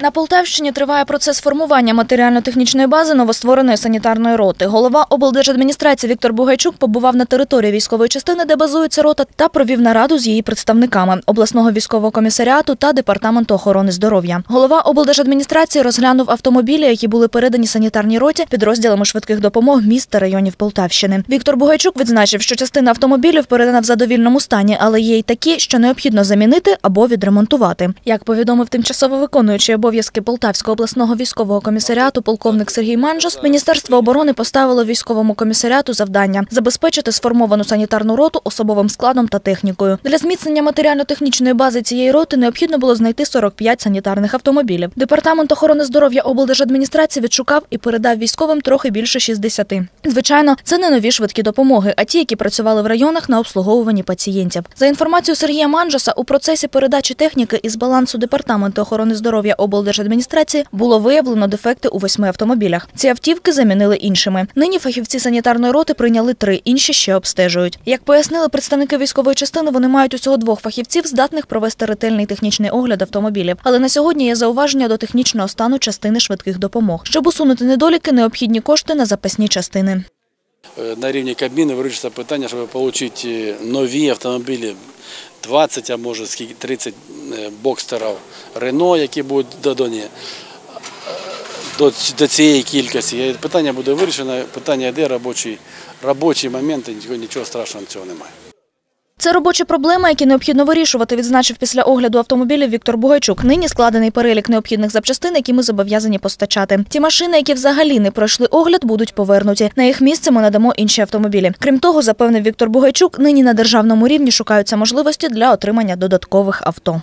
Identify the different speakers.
Speaker 1: На Полтавщині триває процес формування матеріально-технічної бази новоствореної санітарної роти. Голова облдержадміністрації Віктор Бугайчук побував на території військової частини, де базується рота, та провів нараду з її представниками обласного військового комісаріату та департаменту охорони здоров'я. Голова облдержадміністрації розглянув автомобілі, які були передані санітарній роті підрозділами швидких допомог міст та районів Полтавщини. Віктор Бугайчук відзначив, що частина автомобілів передана в задовільному стані, але є й такі, що необхідно замінити або відремонтувати. Як повідомив тимчасово виконуючий обов'язки Полтавського обласного військового комісаріату полковник Сергій Манжос, Міністерство оборони поставило військовому комісаріату завдання забезпечити сформовану санітарну роту особовим складом та технікою. Для зміцнення матеріально-технічної бази цієї роти необхідно було знайти 45 санітарних автомобілів. Департамент охорони здоров'я облдержадміністрації відшукав і передав військовим трохи більше 60. Звичайно, це не нові швидкі допомоги, а ті, які працювали в районах на обслуговуванні пацієнтів. За інформацією Сергія Манжоса, у процесі передачі техніки із балансу департаменту охорони здоров'я облдержадміністрації було виявлено дефекти у восьми автомобілях. Ці автівки замінили іншими. Нині фахівці санітарної роти прийняли три, інші ще обстежують. Як пояснили представники військової частини, вони мають усього двох фахівців, здатних провести ретельний технічний огляд автомобілів. Але на сьогодні є зауваження до технічного стану частини швидких допомог. Щоб усунути недоліки, необхідні кошти на запасні частини.
Speaker 2: Е, На рівні Кабміну вирішиться питання, щоб отримати нові автомобілі 20, а може скільки 30 е, бокстерів Рено, які будуть додані е, до, цієї кількості. Питання буде вирішено, питання йде робочий, робочий момент, нічого- нічого страшного цього немає.
Speaker 1: Це робочі проблеми, які необхідно вирішувати, відзначив після огляду автомобілів Віктор Бугайчук. Нині складений перелік необхідних запчастин, які ми зобов'язані постачати. Ті машини, які взагалі не пройшли огляд, будуть повернуті. На їх місце ми надамо інші автомобілі. Крім того, запевнив Віктор Бугайчук, нині на державному рівні шукаються можливості для отримання додаткових авто.